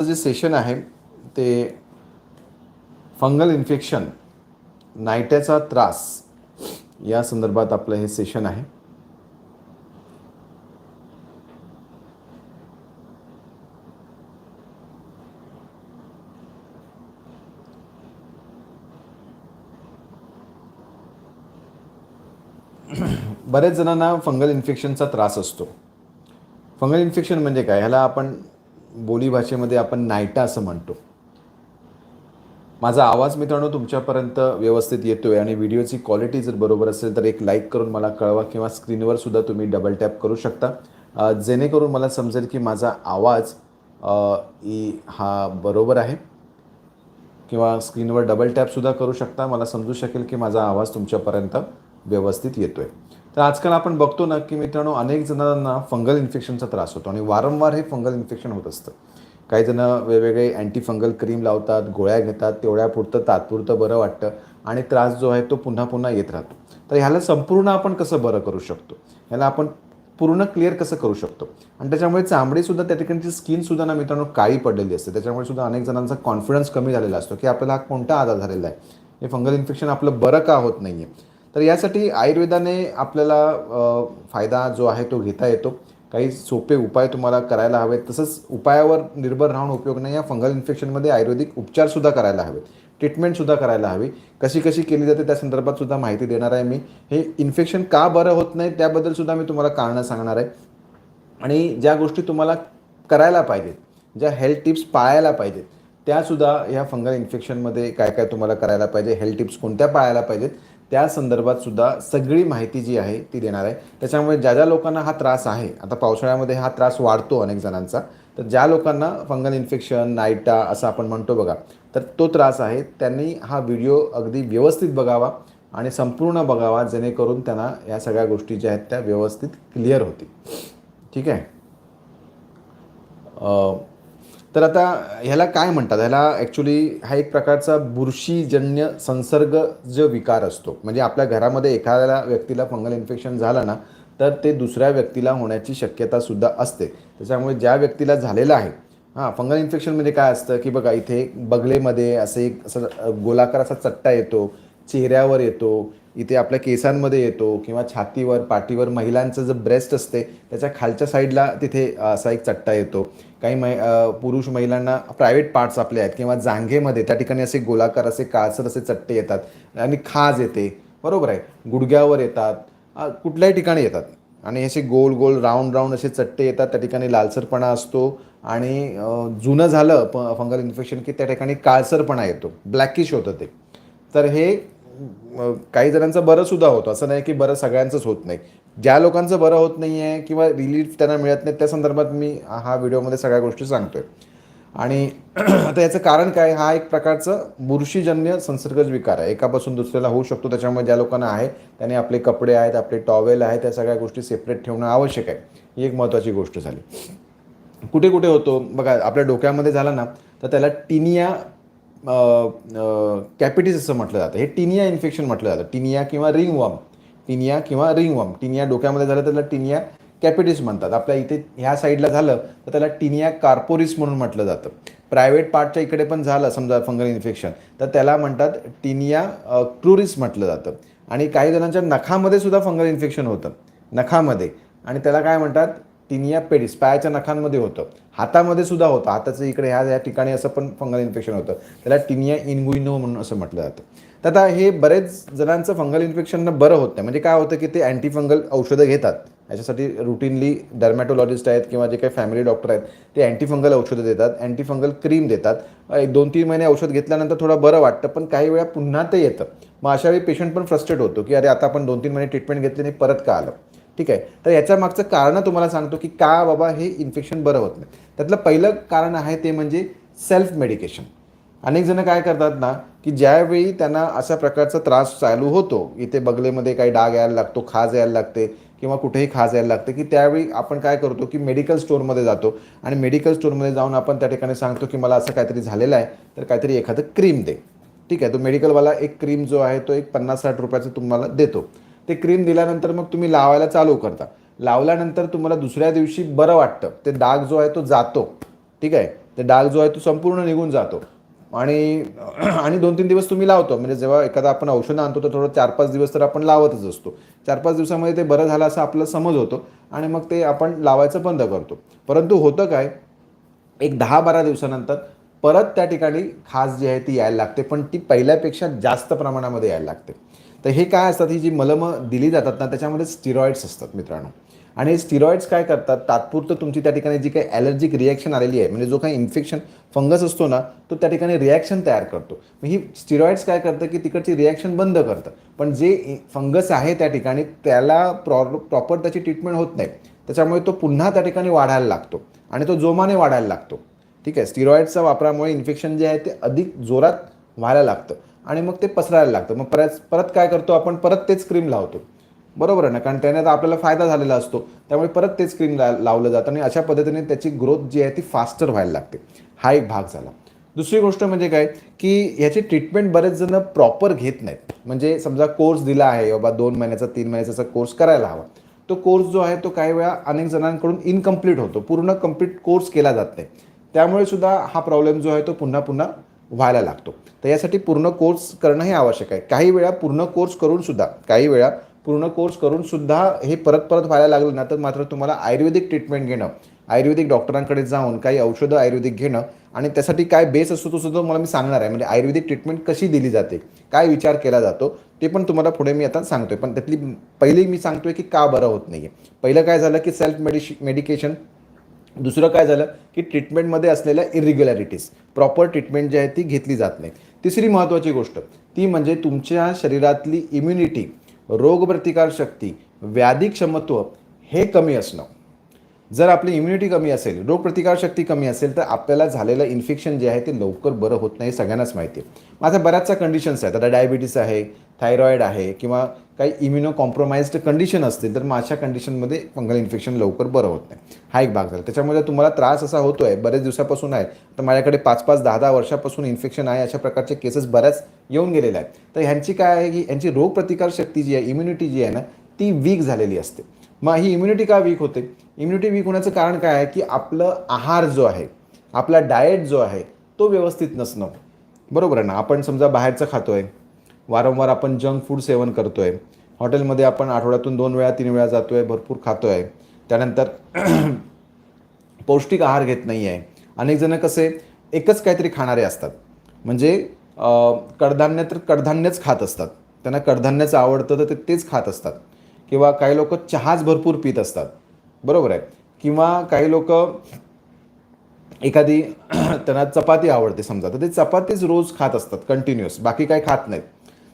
जे सेशन आहे ते फंगल इन्फेक्शन नायट्याचा त्रास या संदर्भात आपलं हे सेशन आहे. बऱ्याच जणांना फंगल इन्फेक्शनचा त्रास असतो. फंगल इन्फेक्शन म्हणजे काय? ह्याला आपण बोलीभाषेमध्ये आपण नायटा असं म्हणतो. माझा आवाज मित्रांनो तुमच्यापर्यंत व्यवस्थित येतोय आणि व्हिडिओची क्वालिटी जर बरोबर असेल तर एक लाईक करून मला कळवा किंवा स्क्रीनवर सुद्धा तुम्ही डबल टॅप करू शकता. जेणेकरून मला समजेल की माझा आवाज ई हा बरोबर आहे किंवा स्क्रीनवर डबल टॅपसुद्धा करू शकता. मला समजू शकेल की माझा आवाज तुमच्यापर्यंत व्यवस्थित येतोय. तर आजकाल आपण बघतो ना की मित्रांनो अनेक जणांना फंगल इन्फेक्शनचा त्रास होतो आणि वारंवार हे फंगल इन्फेक्शन होत असतं. काही जणं वेगवेगळे अँटी फंगल क्रीम लावतात गोळ्या घेतात तेवढ्यापुरतं तात्पुरतं बरं वाटतं आणि त्रास जो आहे तो पुन्हा पुन्हा येत राहतो. तर ह्याला संपूर्ण आपण कसं बरं करू शकतो? ह्याला आपण पूर्ण क्लिअर कसं करू शकतो? आणि त्याच्यामुळे चामडीसुद्धा त्या ठिकाणची स्किनसुद्धा ना मित्रांनो काळी पडलेली असते. त्याच्यामुळे सुद्धा अनेक जणांचा कॉन्फिडन्स कमी झालेला असतो की आपल्याला हा कोणता आजार झालेला आहे? हे फंगल इन्फेक्शन आपलं बरं का होत नाही आहे तर यासाठी आयुर्वेदाने आपल्याला फायदा जो आहे तो घेता येतो. काही सोपे उपाय तुम्हाला करायला हवेत. तसंच उपायावर निर्भर राहून उपयोग नाही. या फंगल इन्फेक्शनमध्ये आयुर्वेदिक उपचारसुद्धा करायला हवेत. ट्रीटमेंटसुद्धा करायला हवी. कशी कशी केली जाते त्या संदर्भात सुद्धा माहिती देणार आहे मी. हे इन्फेक्शन का बरं होत नाही त्याबद्दल सुद्धा मी तुम्हाला कारणं सांगणार आहे. आणि ज्या गोष्टी तुम्हाला करायला पाहिजेत ज्या हेल्थ टिप्स पाळायला पाहिजेत त्यासुद्धा ह्या फंगल इन्फेक्शनमध्ये काय काय तुम्हाला करायला पाहिजे हेल्थ टिप्स कोणत्या पाळायला पाहिजेत त्या संदर्भात सुद्धा सगळी माहिती जी आहे ती देणार आहे. त्याच्यामुळे ज्या ज्या लोकांना हा त्रास आहे आता पावसाळ्यामध्ये हा त्रास वाढतो अनेक जणांचा तर ज्या लोकांना फंगल इन्फेक्शन नायटा असं आपण म्हणतो बघा तर तो त्रास आहे त्यांनी हा व्हिडिओ अगदी व्यवस्थित बघावा आणि संपूर्ण बघावा जेणेकरून त्यांना या सगळ्या गोष्टी ज्या आहेत त्या व्यवस्थित क्लिअर होतील. ठीक आहे? तर आता ह्याला काय म्हणतात? ह्याला ॲक्च्युली हा एक प्रकारचा बुरशीजन्य संसर्ग जो विकार असतो. म्हणजे आपल्या घरामध्ये एखाद्या व्यक्तीला फंगल इन्फेक्शन झालं ना तर ते दुसऱ्या व्यक्तीला होण्याची शक्यता सुद्धा असते. त्याच्यामुळे ज्या व्यक्तीला झालेलं आहे हां फंगल इन्फेक्शन म्हणजे काय असतं की बघा इथे बगलेमध्ये असे एक असं गोलाकार असा चट्टा येतो चेहऱ्यावर येतो इथे आपल्या केसांमध्ये येतो किंवा छातीवर पाठीवर महिलांचं जे ब्रेस्ट असते त्याच्या खालच्या साईडला तिथे असा एक चट्टा येतो. काही मै पुरुष महिलांना प्रायव्हेट पार्ट्स आपले आहेत किंवा जांघेमध्ये त्या ठिकाणी असे गोलाकार असे काळसर असे चट्टे येतात आणि खाज येते. बरोबर आहे? गुडघ्यावर येतात कुठल्याही ठिकाणी येतात. आणि असे गोल गोल राऊंड राऊंड असे चट्टे येतात त्या ठिकाणी लालसरपणा असतो आणि जुनं झालं प फंगल इन्फेक्शन की त्या ठिकाणी काळसरपणा येतो. ब्लॅकिश होतं ते. तर हे काही जणांचं बरं सुद्धा होतं. असं नाही की बरं सगळ्यांचंच होत नाही. ज्या लोकांचं बरं होत नाही आहे किंवा रिलीफ त्यांना मिळत नाही त्या संदर्भात मी हा व्हिडिओमध्ये सगळ्या गोष्टी सांगतोय. आणि आता याचं कारण काय? हा एक प्रकारचं बुरशीजन्य संसर्गज विकार आहे. एकापासून दुसऱ्याला होऊ शकतो. त्याच्यामुळे ज्या लोकांना आहे त्याने आपले कपडे आहेत आपले टॉवेल आहेत त्या सगळ्या गोष्टी सेपरेट ठेवणं आवश्यक आहे. ही एक महत्त्वाची गोष्ट झाली. कुठे कुठे होतो? बघा आपल्या डोक्यामध्ये झाला ना तर त्याला टिनिया कॅपिटिस असं म्हटलं जातं. हे टिनिया इन्फेक्शन म्हटलं जातं. टिनिया किंवा रिंगवम टिनिया किंवा रिंगवम टिनिया डोक्यामध्ये झालं तर त्याला टिनिया कॅपिटिस म्हणतात. आपल्या इथे ह्या साईडला झालं तर त्याला टिनिया कार्पोरिस म्हणून म्हटलं जातं. प्रायव्हेट पार्टच्या इकडे पण झालं समजा फंगल इन्फेक्शन. तर त्याला म्हणतात टिनिया क्रुरिस म्हटलं जातं. आणि काही जणांच्या नखामध्ये सुद्धा फंगल इन्फेक्शन होतं. नखामध्ये. आणि त्याला काय म्हणतात? टिनिया पेडिस पायाच्या नखांमध्ये होतं. हातामध्ये सुद्धा होतं. हाताचं इकडे ह्या ह्या ठिकाणी असं पण फंगल इन्फेक्शन होतं. त्याला टिनिया इनगुइनो म्हणून असं म्हटलं जातं. तर आता हे बरेच जणांचं फंगल इन्फेक्शननं बरं होत नाही. म्हणजे काय होतं की ते अँटी फंगल औषधं घेतात. याच्यासाठी रुटीनली डर्मॅटोलॉजिस्ट आहेत किंवा जे काही फॅमिली डॉक्टर आहेत ते अँटी फंगल औषधं देतात. अँटी फंगल क्रीम देतात. एक दोन तीन महिने औषध घेतल्यानंतर थोडं बरं वाटतं पण काही वेळा पुन्हा ते येतं. मग अशावेळी पेशंट पण फ्रस्ट्रेट होतो की अरे आता आपण दोन तीन महिने ट्रीटमेंट घेतली नाही परत का आलं? ठीक आहे? तर याच्या मागचं कारण तुम्हाला सांगतो की का बाबा हे इन्फेक्शन बरं होत नाही. त्यातलं पहिलं कारण आहे ते म्हणजे सेल्फ मेडिकेशन अनेक जण काय करतात ना की ज्यावेळी त्यांना अशा प्रकारचा त्रास चालू होतो इथे बगलेमध्ये काही डाग यायला लागतो खाज यायला लागते किंवा कुठेही खाज यायला लागते की त्यावेळी आपण काय करतो की मेडिकल स्टोअरमध्ये जातो आणि मेडिकल स्टोअरमध्ये जाऊन आपण त्या ठिकाणी सांगतो की मला असं काहीतरी झालेलं आहे तर काहीतरी एखादं क्रीम दे. ठीक आहे? तो मेडिकलवाला एक क्रीम जो आहे तो एक पन्नास साठ रुपयाचा तुम्हाला देतो. ते क्रीम दिल्यानंतर मग तुम्ही लावायला चालू करता. लावल्यानंतर तुम्हाला दुसऱ्या दिवशी बरं वाटतं. ते डाग जो आहे तो जातो. ठीक आहे? ते डाग जो आहे तो संपूर्ण निघून जातो. आणि आणि दोन तीन दिवस तुम्ही लावतो. म्हणजे जेव्हा एखादा आपण औषधं आणतो तर थोडं चार पाच दिवस तर आपण लावतच असतो. चार पाच दिवसामध्ये ते बरं झालं असं आपलं समज होतो. आणि मग ते आपण लावायचं बंद करतो. परंतु होतं काय? एक दहा बारा दिवसानंतर परत त्या ठिकाणी खास जी आहे ती यायला लागते. पण ती पहिल्यापेक्षा जास्त प्रमाणामध्ये यायला लागते. तर हे काय असतात ही जी मलमं दिली जातात ना त्याच्यामध्ये स्टिरॉइड्स असतात मित्रांनो. आणि स्टिरॉइड्स काय करतात तात्पुरतं तुमची त्या ठिकाणी जी काही ॲलर्जिक रिॲक्शन आलेली आहे म्हणजे जो काही इन्फेक्शन फंगस असतो ना तो त्या ठिकाणी रिॲक्शन तयार करतो. मग ही स्टिरॉइड्स काय करतं की तिकडची रिॲक्शन बंद करतं. पण जे फंगस आहे त्या ठिकाणी त्याला प्रॉ प्रॉपर त्याची ट्रीटमेंट होत नाही. त्याच्यामुळे तो पुन्हा त्या ठिकाणी वाढायला लागतो. आणि तो जोमाने वाढायला लागतो. ठीक आहे स्टिरॉइडच्या वापरामुळे इन्फेक्शन जे आहे ते अधिक जोरात व्हायला लागतं. आणि मग ते पसरायला लागतं. मग परत परत काय करतो आपण? परत तेच क्रीम लावतो. बरोबर आहे ना? कारण त्याने तर आपल्याला फायदा झालेला असतो. त्यामुळे परत तेच क्रीम ला लावलं जातं आणि अशा पद्धतीने त्याची ग्रोथ जी आहे ती फास्टर व्हायला लागते. हा एक भाग झाला. दुसरी गोष्ट म्हणजे काय? की ह्याची ट्रीटमेंट बरेच जण प्रॉपर घेत नाहीत. म्हणजे समजा कोर्स दिला आहे बाबा दोन महिन्याचा तीन महिन्याचा कोर्स करायला हवा. तो कोर्स जो आहे तो काही वेळा अनेक जणांकडून इनकम्प्लीट होतो. पूर्ण कंप्लीट कोर्स केला जात नाही. त्यामुळे सुद्धा हा प्रॉब्लेम जो आहे तो पुन्हा पुन्हा व्हायला लागतो. तर यासाठी पूर्ण कोर्स करणं हे आवश्यक आहे. काही वेळा पूर्ण कोर्स करूनसुद्धा काही वेळा पूर्ण कोर्स करूनसुद्धा हे परत परत व्हायला लागलं ना तर मात्र तुम्हाला आयुर्वेदिक ट्रीटमेंट घेणं आयुर्वेदिक डॉक्टरांकडे जाऊन काही औषधं आयुर्वेदिक घेणं आणि त्यासाठी काय बेस असतो तो सुद्धा मला मी सांगणार आहे. म्हणजे आयुर्वेदिक ट्रीटमेंट कशी दिली जाते काय विचार केला जातो ते पण तुम्हाला पुढे मी आता सांगतोय. पण त्यातली पहिली मी सांगतोय की का बरं होत नाही आहे पहिलं काय झालं की सेल्फ मेडिशि मेडिकेशन दुसरं काय झालं की ट्रीटमेंटमध्ये असलेल्या इरेग्युलॅरिटीज प्रॉपर ट्रीटमेंट जी आहे ती घेतली जात नाही. तिसरी महत्त्वाची गोष्ट ती म्हणजे तुमच्या शरीरातली इम्युनिटी रोगप्रतिकारशक्ती व्याधी क्षमत्व हे कमी असणं. जर आपली इम्युनिटी कमी असेल रोगप्रतिकारशक्ती कमी असेल तर आपल्याला झालेलं इन्फेक्शन जे आहे ते लवकर बरं होत नाही सगळ्यांनाच माहिती आहे. माझ्या बऱ्याचशा कंडिशन्स आहेत आता डायबिटीस आहे थायरॉईड आहे किंवा काही इम्युनो कॉम्प्रोमाइज्ड कंडिशन असतील तर मग अशा कंडिशनमध्ये फंगल इन्फेक्शन लवकर बरं होत नाही. हा एक भाग झाला. त्याच्यामुळे तुम्हाला त्रास असा होतो आहे बरेच दिवसापासून आहे तर माझ्याकडे पाच पाच दहा दहा वर्षापासून इन्फेक्शन आहे अशा प्रकारचे केसेस बऱ्याच येऊन गेलेले आहेत. तर ह्यांची काय आहे की यांची रोगप्रतिकार शक्ती जी आहे इम्युनिटी जी आहे ना ती वीक झालेली असते. मग ही इम्युनिटी का वीक होते? इम्युनिटी वीक होण्याचं कारण काय आहे की आपलं आहार जो आहे आपला डाएट जो आहे तो व्यवस्थित नसणं. बरोबर आहे ना? आपण समजा बाहेरचं खातो आहे वारंवार आपण जंक फूड सेवन करतोय. हॉटेलमध्ये आपण आठवड्यातून दोन वेळा तीन वेळा जातोय भरपूर खातोय. त्यानंतर पौष्टिक आहार घेत नाही आहे अनेक जण कसे एकच काहीतरी खाणारे असतात. म्हणजे कडधान्य तर कडधान्यच खात असतात. त्यांना कडधान्याचं आवडतं तर ते तेच खात असतात. किंवा काही लोक चहाच भरपूर पित असतात. बरोबर आहे. किंवा काही लोक एखादी त्यांना चपाती आवडते समजा. तर ते चपातीच रोज खात असतात कंटिन्युअस बाकी काही खात नाहीत.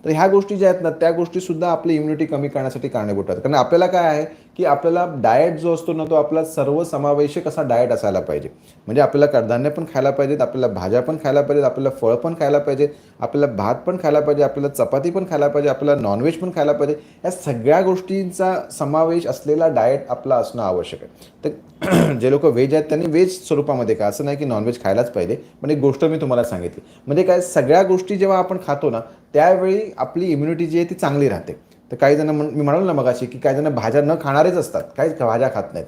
तर ह्या गोष्टी ज्या आहेत ना त्या गोष्टीसुद्धा आपली इम्युनिटी कमी करण्यासाठी कारणीभूत आहेत. कारण आपल्याला काय आहे की आपल्याला डाएट जो असतो ना तो आपला सर्व समावेशक असा डाएट असायला पाहिजे. म्हणजे आपल्याला कडधान्य पण खायला पाहिजेत आपल्याला भाज्या पण खायला पाहिजेत आपल्याला फळ पण खायला पाहिजे आपल्याला भात पण खायला पाहिजे आपल्याला चपाती पण खायला पाहिजे आपल्याला नॉनव्हेज पण खायला पाहिजे या सगळ्या गोष्टींचा समावेश असलेला डाएट आपला असणं आवश्यक आहे. तर जे लोक व्हेज आहेत त्यांनी व्हेज स्वरूपामध्ये का असं नाही की नॉनव्हेज खायलाच पाहिजे पण एक गोष्ट मी तुम्हाला सांगितली. म्हणजे काय सगळ्या गोष्टी जेव्हा आपण खातो ना त्यावेळी आपली इम्युनिटी जी आहे ती चांगली राहते. तर काही जण म्हण- मी म्हणालो ना मगाशी की काही जण भाज्या न खाणारेच असतात. काहीच भाज्या खात नाहीत.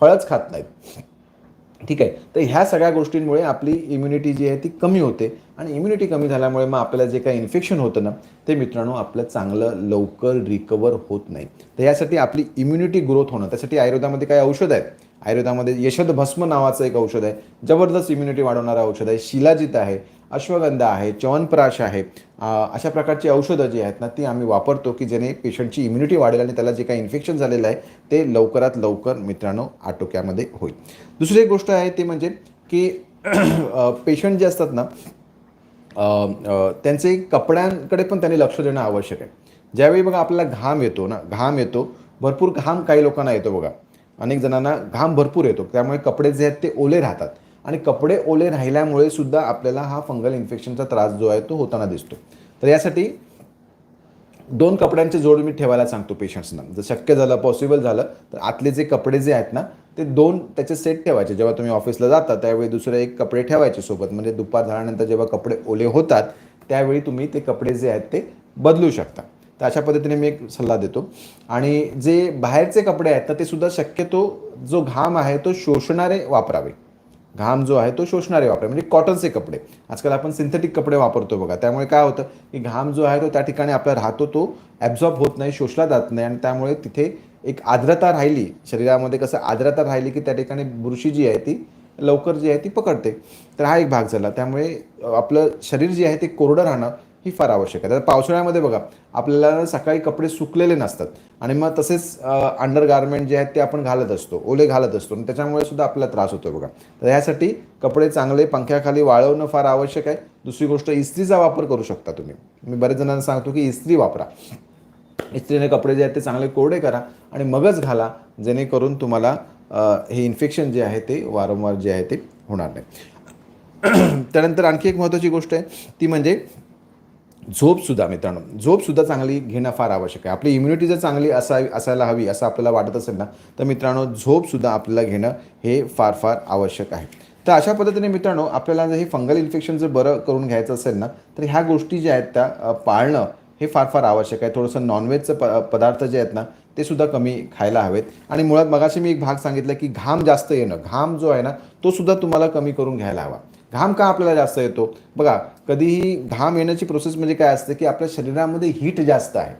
फळच खात नाहीत. ठीक आहे. तर ह्या सगळ्या गोष्टींमुळे आपली इम्युनिटी जी आहे ती कमी होते आणि इम्युनिटी कमी झाल्यामुळे मग आपल्याला जे काही इन्फेक्शन होतं ना ते मित्रांनो आपलं चांगलं लवकर रिकवर होत नाही. तर यासाठी आपली इम्युनिटी ग्रोथ होणं त्यासाठी आयुर्वेदामध्ये काही औषध आहेत. आयुर्वेदामध्ये यशद भस्म नावाचं एक औषध आहे. जबरदस्त इम्युनिटी वाढवणारं औषध आहे. शिलाजित आहे. अश्वगंधा आहे च्यवनप्राश आहे अशा प्रकारची औषधं जी आहेत ना ती आम्ही वापरतो की ज्याने पेशंटची इम्युनिटी वाढेल आणि त्याला जे काही इन्फेक्शन झालेलं आहे ते लवकरात लवकर मित्रांनो आटोक्यामध्ये होईल. दुसरी एक गोष्ट आहे ती म्हणजे की पेशंट जे असतात ना त्यांचे कपड्यांकडे पण त्यांनी लक्ष देणं आवश्यक आहे. ज्यावेळी बघा आपल्याला घाम येतो ना घाम येतो भरपूर घाम काही लोकांना येतो बघा. अनेक जणांना घाम भरपूर येतो त्यामुळे कपडे जे आहेत ते ओले राहतात. आणि कपडे ओले राहिल्यामुळे सुद्धा आपल्याला हा फंगल इन्फेक्शनचा त्रास जो आहे तो होताना दिसतो. तर यासाठी दोन कपड्यांचे जोड मी ठेवायला सांगतो पेशंट्सना. जर शक्य झालं पॉसिबल झालं तर आतले जे कपडे जे आहेत ना ते दोन त्याचे सेट ठेवायचे. जेव्हा तुम्ही ऑफिसला जाता त्यावेळी दुसरे एक कपडे ठेवायचे सोबत. म्हणजे दुपार झाल्यानंतर जेव्हा कपडे ओले होतात त्यावेळी तुम्ही ते कपडे जे आहेत ते बदलू शकता. तर अशा पद्धतीने मी एक सल्ला देतो. आणि जे बाहेरचे कपडे आहेत ना ते सुद्धा शक्यतो जो घाम आहे तो शोषणारे वापरावे. घाम जो आहे तो शोषणारे वापरा म्हणजे कॉटनचे कपडे. आजकाल आपण सिंथेटिक कपडे वापरतो बघा. त्यामुळे काय होतं की घाम जो आहे तो त्या ठिकाणी आपला राहतो तो ॲब्झॉर्ब होत नाही शोषला जात नाही आणि त्यामुळे तिथे एक आर्द्रता राहिली शरीरामध्ये कसं आर्द्रता राहिली की त्या ठिकाणी बुरशी जी आहे ती लवकर जी आहे ती पकडते. तर हा एक भाग झाला. त्यामुळे आपलं शरीर जे आहे ते कोरडं राहणं ही फार आवश्यक आहे. तर पावसाळ्यामध्ये बघा आपल्याला सकाळी कपडे सुकलेले नसतात. आणि मग तसेच अंडर गार्मेंट जे आहेत ते आपण घालत असतो ओले घालत असतो. आणि त्याच्यामुळे सुद्धा आपल्याला त्रास होतो बघा. तर ह्यासाठी कपडे चांगले पंख्याखाली वाळवणं फार आवश्यक आहे. दुसरी गोष्ट इस्त्रीचा वापर करू शकता तुम्ही. मी बरेच जणांना सांगतो की इस्त्री वापरा. इस्त्रीने कपडे जे आहेत ते चांगले कोरडे करा आणि मगच घाला जेणेकरून तुम्हाला हे इन्फेक्शन जे आहे ते वारंवार जे आहे ते होणार नाही. त्यानंतर आणखी एक महत्त्वाची गोष्ट आहे ती म्हणजे झोपसुद्धा मित्रांनो झोपसुद्धा चांगली घेणं फार आवश्यक आहे. आपली इम्युनिटी जर चांगली असावी असायला हवी असं आपल्याला वाटत असेल ना तर मित्रांनो झोपसुद्धा आपल्याला घेणं हे फार फार आवश्यक आहे. तर अशा पद्धतीने मित्रांनो आपल्याला जर हे फंगल इन्फेक्शन जर बरं करून घ्यायचं असेल ना तर ह्या गोष्टी ज्या आहेत त्या पाळणं हे फार फार आवश्यक आहे. थोडंसं नॉनव्हेजचं प पदार्थ जे आहेत ना ते सुद्धा कमी खायला हवेत. आणि मुळात मगाशी मी एक भाग सांगितला की घाम जास्त येणं घाम जो आहे ना तो सुद्धा तुम्हाला कमी करून घ्यायला हवा. घाम का आपल्याला जास्त येतो? बघा कधीही घाम येण्याची प्रोसेस म्हणजे काय असते की आपल्या शरीरामध्ये हीट जास्त आहे.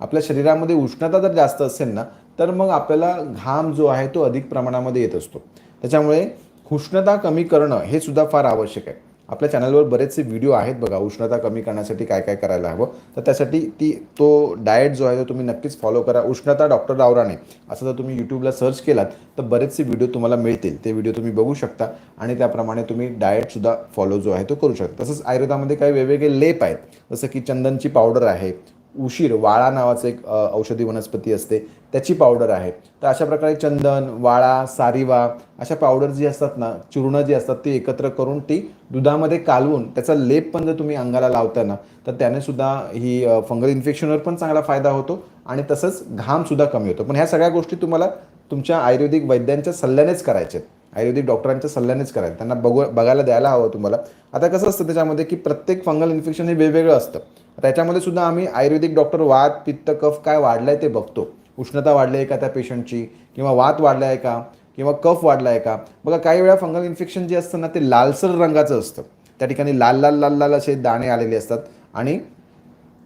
आपल्या शरीरामध्ये उष्णता जर जास्त असेल ना तर मग आपल्याला घाम जो आहे तो अधिक प्रमाणामध्ये येत असतो. त्याच्यामुळे उष्णता कमी करणं हे सुद्धा फार आवश्यक आहे. आपल्या चॅनलवर बरेचसे व्हिडिओ आहेत बघा उष्णता कमी करण्यासाठी काय काय करायला हवं. तर त्यासाठी ती तो डाएट जो आहे तो तुम्ही नक्कीच फॉलो करा. उष्णता डॉक्टर रावराणे असं जर तुम्ही यूट्यूबला सर्च केलात तर बरेचसे व्हिडिओ तुम्हाला मिळतील. ते व्हिडिओ तुम्ही बघू शकता आणि त्याप्रमाणे तुम्ही डाएटसुद्धा फॉलो जो आहे तो करू शकता. तसंच आयुर्वेदामध्ये काही वेगवेगळे लेप आहेत. जसं की चंदनची पावडर आहे उशीर वाळा नावाचं एक औषधी वनस्पती असते. त्याची पावडर आहे. तर अशा प्रकारे चंदन वाळा सारिवा अशा पावडर जी असतात ना चूर्ण जी असतात ती एकत्र करून ती दुधामध्ये कालवून त्याचा लेप पण जर तुम्ही अंगाला लावता ना तर त्याने सुद्धा ही फंगल इन्फेक्शनवर पण चांगला फायदा होतो आणि तसंच घामसुद्धा कमी होतो. पण ह्या सगळ्या गोष्टी तुम्हाला तुमच्या आयुर्वेदिक वैद्यांच्या सल्ल्यानेच करायच्या आहेत. आयुर्वेदिक डॉक्टरांच्या सल्ल्यानेच करायचं त्यांना बघू बघायला द्यायला हवं तुम्हाला. आता कसं असतं त्याच्यामध्ये की प्रत्येक फंगल इन्फेक्शन हे वेगवेगळं असतं. त्याच्यामध्ये सुद्धा आम्ही आयुर्वेदिक डॉक्टर वात पित्त कफ काय वाढलाय ते बघतो. उष्णता वाढली आहे का त्या पेशंटची? किंवा वात वाढला आहे का? किंवा कफ वाढला आहे का? बघा काही वेळा फंगल इन्फेक्शन जे असतं ना ते लालसर रंगाचं असतं. त्या ठिकाणी लाल लाल लाल लाल असे दाणे आलेले असतात आणि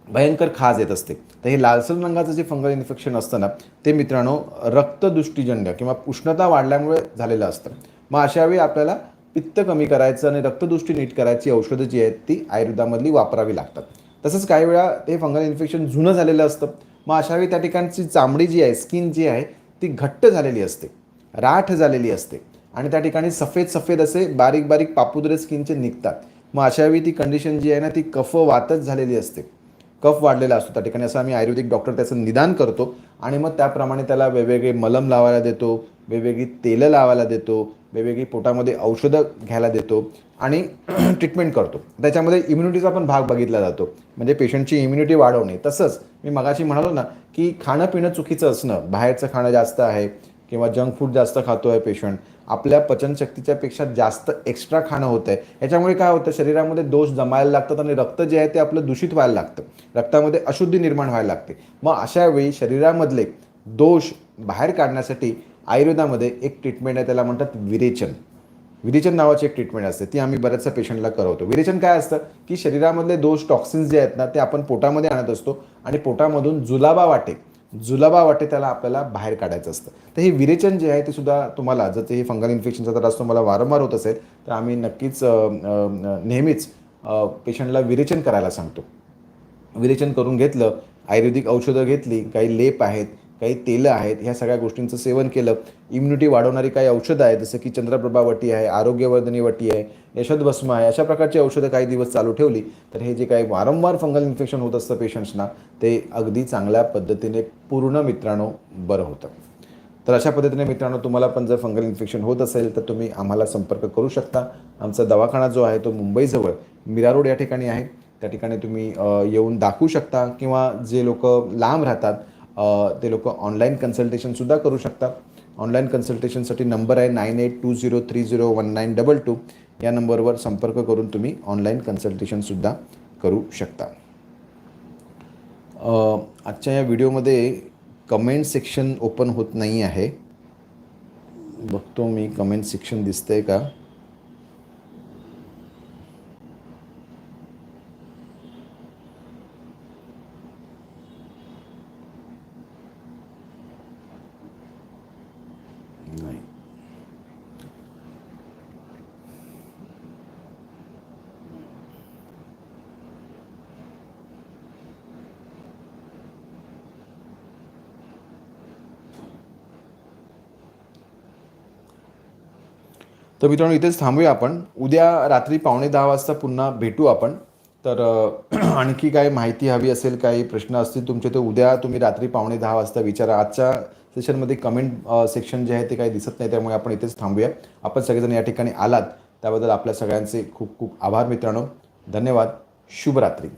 भयंकर खाज येत असते. तर हे लालसर रंगाचं जे फंगल इन्फेक्शन असतं ना ते मित्रांनो रक्तदृष्टीजन्य किंवा उष्णता वाढल्यामुळे झालेलं असतं. मग अशा वेळी आपल्याला पित्त कमी करायचं आणि रक्तदृष्टी नीट करायची औषधं जी आहेत ती आयुर्वेदामधली वापरावी लागतात. तसंच काही वेळा ते फंगल इन्फेक्शन जुनं झालेलं असतं. मग अशा वेळी त्या ठिकाणची चामडी जी आहे स्किन जी आहे ती घट्ट झालेली असते. राठ झालेली असते. आणि त्या ठिकाणी सफेद सफेद असे बारीक बारीक पापुद्रे स्किनचे निघतात. मग अशावेळी ती कंडिशन जी आहे ना ती कफ वातच झालेली असते. कफ वाढलेला असतो त्या ठिकाणी. असं आम्ही आयुर्वेदिक डॉक्टर त्याचं निदान करतो. आणि मग त्याप्रमाणे त्याला वेगवेगळे मलम लावायला देतो वेगवेगळी तेलं लावायला देतो. वेगवेगळी पोटामध्ये औषधं घ्यायला देतो आणि ट्रीटमेंट करतो. त्याच्यामध्ये इम्युनिटीचा पण भाग बघितला जातो. म्हणजे पेशंटची इम्युनिटी वाढवणे. तसंच मी मगाशी म्हणालो ना की खाणं पिणं चुकीचं असणं बाहेरचं खाणं जास्त आहे किंवा जंक फूड जास्त खातो आहे पेशंट आपल्या पचनशक्तीच्या पेक्षा जास्त एक्स्ट्रा खाणं होतं आहे याच्यामुळे काय होतं? शरीरामध्ये दोष जमायला लागतात आणि रक्त जे आहे ते आपलं दूषित व्हायला लागतं. रक्तामध्ये अशुद्धी निर्माण व्हायला लागते. मग अशा वेळी शरीरामधले दोष बाहेर काढण्यासाठी आयुर्वेदामध्ये एक ट्रीटमेंट आहे त्याला म्हणतात विरेचन. विरेचन नावाची एक ट्रीटमेंट असते ती आम्ही बऱ्याचशा पेशंटला करवतो. विरेचन काय असतं? की शरीरामधले दोष टॉक्सिन्स जे आहेत ना ते आपण पोटामध्ये आणत असतो आणि पोटामधून जुलाबा वाटे जुलाबा वाटे त्याला आपल्याला बाहेर काढायचं असतं. तर हे विरेचन जे आहे ते सुद्धा तुम्हाला जर ते हे फंगल इन्फेक्शनचा त्रास तुम्हाला वारंवार होत असेल तर आम्ही नक्कीच नेहमीच पेशंटला विरेचन करायला सांगतो. विरेचन करून घेतलं आयुर्वेदिक औषधं घेतली काही लेप आहेत काही तेलं आहेत ह्या सगळ्या गोष्टींचं सेवन केलं इम्युनिटी वाढवणारी काही औषधं आहेत जसं की चंद्रप्रभा वटी आहे आरोग्यवर्धनी वटी आहे यशोदभस्म आहे अशा प्रकारची औषधं काही दिवस चालू ठेवली तर हे जे काही वारंवार फंगल इन्फेक्शन होत असतं पेशंट्सना ते अगदी चांगल्या पद्धतीने पूर्ण मित्रांनो बरं होतं. तर अशा पद्धतीने मित्रांनो तुम्हाला पण जर फंगल इन्फेक्शन होत असेल तर तुम्ही आम्हाला संपर्क करू शकता. आमचा दवाखाना जो आहे तो मुंबईजवळ मीरा रोड या ठिकाणी आहे. त्या ठिकाणी तुम्ही येऊन दाखवू शकता किंवा जे लोक लांब राहतात ते लोक ऑनलाईन कन्सल्टेशनसुद्धा करू शकतात. ऑनलाईन कन्सल्टेशनसाठी नंबर आहे nine eight two zero three zero one nine double two या नंबरवर संपर्क करून तुम्ही ऑनलाईन कन्सल्टेशनसुद्धा करू शकता. आजच्या या व्हिडिओमध्ये कमेंट सेक्शन ओपन होत नाही आहे. बघतो मी कमेंट सेक्शन दिसतंय का? तर मित्रांनो इथेच थांबूया आपण. उद्या रात्री पावणे दहा वाजता पुन्हा भेटू आपण. तर आणखी काय माहिती हवी असेल काही प्रश्न असतील तुमचे तर उद्या तुम्ही रात्री पावणे दहा वाजता विचारा. आजच्या सेशनमध्ये कमेंट सेक्शन जे आहे ते काही दिसत नाही त्यामुळे आपण इथेच थांबूया. आपण सगळेजण या ठिकाणी आलात. त्याबद्दल आपल्या सगळ्यांचे खूप खूप आभार मित्रांनो. धन्यवाद. शुभरात्री.